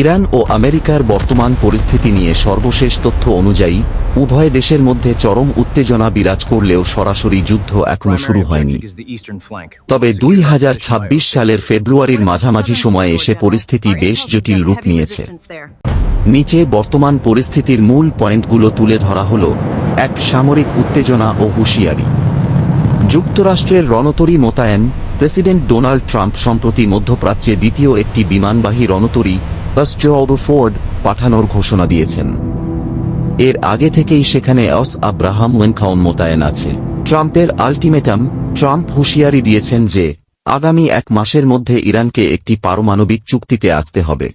Iran ও আমেরিকার বর্তমান পরিস্থিতি নিয়ে সর্বশেষ তথ্য অনুযায়ী, উভয় দেশের মধ্যে চরম উত্তেজনা বিরাজ করলেও সরাসরি যুদ্ধ এখনও শুরু হয়নি। তবে দুই হাজার ছাব্বিশ সালের ফেব্রুয়ারির মাঝামাঝি সময়ে এসে পরিস্থিতি বেশ জটিল রূপ নিয়েছে। নিচে বর্তমান পরিস্থিতির মূল পয়েন্টগুলো তুলে ধরা হল, এক সামরিক উত্তেজনা ও হুঁশিয়ারি। যুক্তরাষ্ট্রের রণতরী মোতায়েন, প্রেসিডেন্ট ডোনাল্ড ট্রাম্প সম্প্রতি মধ্যপ্রাচ্যে দ্বিতীয় একটি বিমানবাহী রণতরী ফোর্ড পাঠানোর ঘোষণা দিয়েছেন। এর আগে থেকেই সেখানে অস আব্রাহাম ওয়েনখাউন মোতায়েন আছে। ট্রাম্পের আল্টিমেটাম, ট্রাম্প হুঁশিয়ারি দিয়েছেন যে, আগামী এক মাসের মধ্যে ইরানকে একটি পারমাণবিক চুক্তিতে আসতে হবে।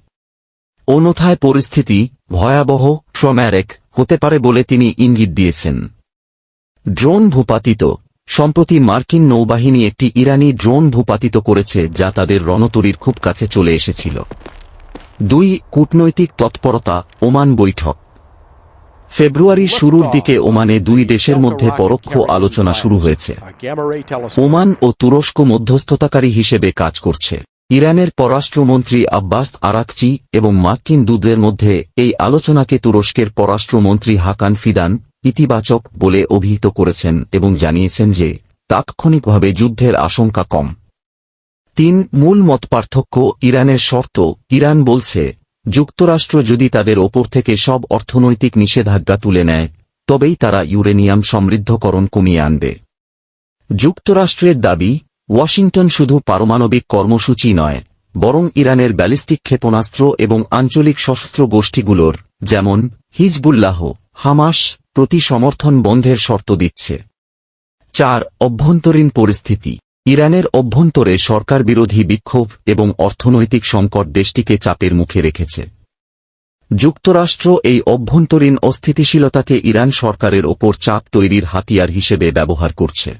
অন্যথায় পরিস্থিতি ভয়াবহ, ট্রম্যারেক হতে পারে বলে তিনি ইঙ্গিত দিয়েছেন। ড্রোন ভূপাতিত, সম্প্রতি মার্কিন নৌবাহিনী একটি ইরানি ড্রোন ভূপাতিত করেছে যা তাদের রণতরীর খুব কাছে চলে এসেছিল। দুই কূটনৈতিক তৎপরতা ওমান বৈঠক। ফেব্রুয়ারির শুরুর দিকে ওমানে দুই দেশের মধ্যে পরোক্ষ আলোচনা শুরু হয়েছে। ওমান ও তুরস্ক মধ্যস্থতাকারী হিসেবে কাজ করছে। ইরানের পররাষ্ট্রমন্ত্রী আব্বাস আরাকচি এবং মার্কিন দূতদের মধ্যে এই আলোচনাকে তুরস্কের পররাষ্ট্রমন্ত্রী হাকান ফিদান ইতিবাচক বলে অভিহিত করেছেন এবং জানিয়েছেন যে তাৎক্ষণিকভাবে যুদ্ধের আশঙ্কা কম। তিন মূল মত পার্থক্য ইরানের শর্ত, ইরান বলছে, যুক্তরাষ্ট্র যদি তাদের ওপর থেকে সব অর্থনৈতিক নিষেধাজ্ঞা তুলে নেয়, তবেই তারা ইউরেনিয়াম সমৃদ্ধকরণ কমিয়ে আনবে। যুক্তরাষ্ট্রের দাবি, ওয়াশিংটন শুধু পারমাণবিক কর্মসূচি নয়, বরং ইরানের ব্যালিস্টিক ক্ষেপণাস্ত্র এবং আঞ্চলিক সশস্ত্র গোষ্ঠীগুলোর, যেমন, হিজবুল্লাহ, হামাস, প্রতি সমর্থন বন্ধের শর্ত দিচ্ছে। চার, অভ্যন্তরীণ পরিস্থিতি। ইরানের অভ্যন্তরে সরকার বিরোধী বিক্ষোভ এবং অর্থনৈতিক সংকট দেশটিকে চাপের মুখে রেখেছে। যুক্তরাষ্ট্র এই অভ্যন্তরীণ অস্থিতিশীলতাকে ইরান সরকারের ওপর চাপ তৈরির হাতিয়ার হিসেবে ব্যবহার করছে।